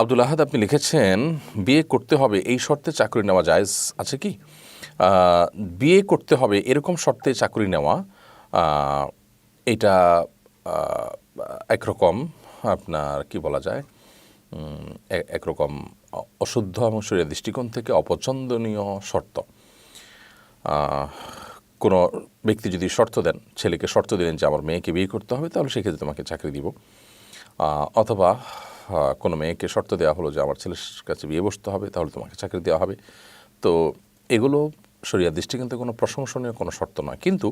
আব্দুল আহাদ, আপনি লিখেছেন, বিয়ে করতে হবে, এই শর্তে চাকরি নেওয়া জায়েজ আছে কি? বিয়ে করতে হবে, এরকম শর্তে চাকরি নেওয়া এটা একরকম আপনার, কি বলা যায় একরকম অশুদ্ধ এবং শরীরের দৃষ্টিকোণ থেকে অপছন্দনীয় শর্ত। কোনো ব্যক্তি যদি শর্ত দেন, ছেলেকে শর্ত দিলেন যে, আমার মেয়েকে বিয়ে করতে হবে, তাহলে সেক্ষেত্রে তোমাকে চাকরি দিব। অথবা কোনো মেয়েকে শর্ত দেওয়া হলো যে আমার ছেলের কাছে বিয়ে বসতে হবে, তাহলে তোমাকে চাকরি দেওয়া হবে। তো এগুলো দৃষ্টিকোণ থেকে কোনো প্রশংসনীয়, কোনো শর্ত নয়। কিন্তু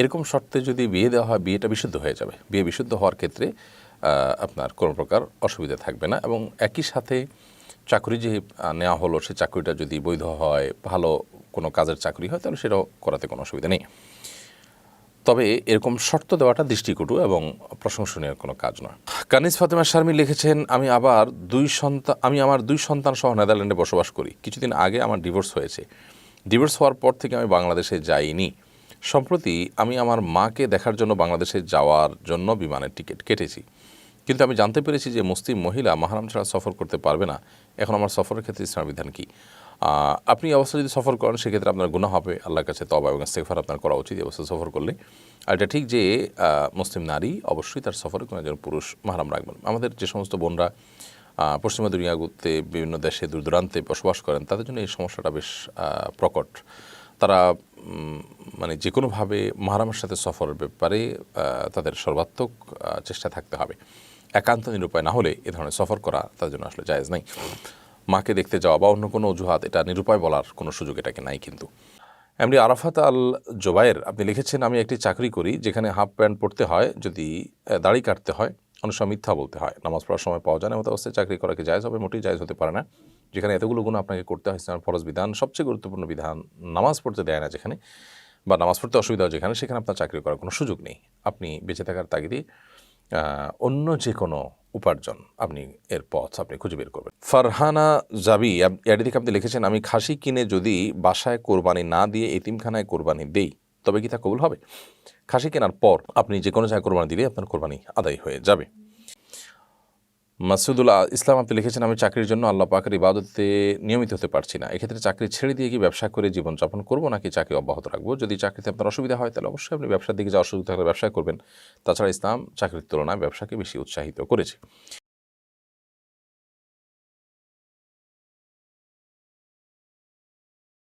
এরকম শর্তে যদি বিয়ে দেওয়া হয়, বিয়েটা বিশুদ্ধ হয়ে যাবে। বিয়ে বিশুদ্ধ হওয়ার ক্ষেত্রে আপনার কোনো প্রকার অসুবিধা থাকবে না এবং একই সাথে চাকরি যে নেওয়া হলো, সে চাকরিটা যদি বৈধ হয়, ভালো কোনো কাজের চাকরি হয়, তাহলে সেটাও করাতে কোনো অসুবিধা নেই। তবে এরকম শর্ত দেওয়াটা দৃষ্টিকটু এবং প্রশংসনীয় কোনো কাজ নয়। কানিস ফাতেমা শারমি লিখেছেন, আমি আবার দুই সন্তান আমি আমার দুই সন্তান সহ নেদারল্যান্ডে বসবাস করি। কিছুদিন আগে আমার ডিভোর্স হয়েছে। ডিভোর্স হওয়ার পর থেকে আমি বাংলাদেশে যাইনি। সম্প্রতি আমি আমার মাকে দেখার জন্য বাংলাদেশে যাওয়ার জন্য বিমানের টিকিট কেটেছি। কিন্তু আমি জানতে পেরেছি যে মুসলিম মহিলা মাহারাম ছাড়া সফর করতে পারবে না। এখন আমার সফরের ক্ষেত্রে ইসলাম বিধান কী? আপনি অবস্থা যদি সফর করেন, সেক্ষেত্রে আপনার গুণা হবে। আল্লাহর কাছে তবা এবং সেফার আপনার করা উচিত অবস্থা সফর করলে। আর এটা ঠিক যে মুসলিম নারী অবশ্যই তার সফরে কোনো একজন পুরুষ মাহারাম রাখবেন আমাদের যে সমস্ত বোনরা পশ্চিমা দুনিয়া ঘুরতে বিভিন্ন দেশে দূর দূরান্তে বসবাস করেন, তাদের জন্য এই সমস্যাটা বেশ প্রকট। তারা মানে যে কোনোভাবে মাহারামের সাথে সফরের ব্যাপারে তাদের সর্বাত্মক চেষ্টা থাকতে হবে। একান্ত নিরুপায় না হলে এ ধরনের সফর করা তাদের জন্য আসলে জায়েজ নাই। মাকে দেখতে যাওয়া বা অন্য কোনো অজুহাত, এটা নিরুপায় বলার কোনো সুযোগ এটাকে নাই কিন্তু। এমনি আরাফাত আল জোবায়ের, আপনি লিখেছেন, আমি একটি চাকরি করি যেখানে হাফ প্যান্ট পরতে হয়, যদি দাড়ি কাটতে হয় অনেক সময় মিথ্যা বলতে হয়। নামাজ পড়ার সময় পাওয়া যায় না মতো অবস্থায় চাকরি করা কি জায়জ হবে? মোটেই জায়জ হতে পারে না। যেখানে এতগুলো গুণ আপনাকে করতে হয়, ইসলামের ফরজ বিধান, সবচেয়ে গুরুত্বপূর্ণ বিধান, নামাজ পড়তে দেয় না যেখানে, বা নামাজ পড়তে অসুবিধা হয় যেখানে, সেখানে আপনার চাকরি করার কোনো সুযোগ নেই। আপনি বেঁচে থাকার তাগিদে অন্য যে কোনো উপার্জন। আপনি এর পথ আপনি খুঁজে বের করবেন। ফারহানা জাবি এটি থেকে আপনি লিখেছেন, আমি খাসি কিনে যদি বাসায় কোরবানি না দিয়ে এতিমখানায় কোরবানি দেই, তবে কি তা কবুল হবে? খাসি কেনার পর আপনি যে কোনো জায়গায় কোরবানি দিলে আপনার কোরবানি আদায় হয়ে যাবে। মাসুদুল ইসলাম আপনি লিখেছেন, আমি চাকরির জন্য আল্লাহ পাকের ইবাদতে নিয়মিত হতে পারছি না। এক্ষেত্রে চাকরি ছেড়ে দিয়ে কি ব্যবসা করে জীবনযাপন করব নাকি চাকরি অব্যাহত রাখব? যদি চাকরিতে আপনার অসুবিধা হয়, তাহলে অবশ্যই আপনি ব্যবসার দিকে যাওয়ার অসুবিধা থাকলে ব্যবসা করবেন। তাছাড়া ইসলাম চাকরির তুলনায় ব্যবসাকে বেশি উৎসাহিত করেছে।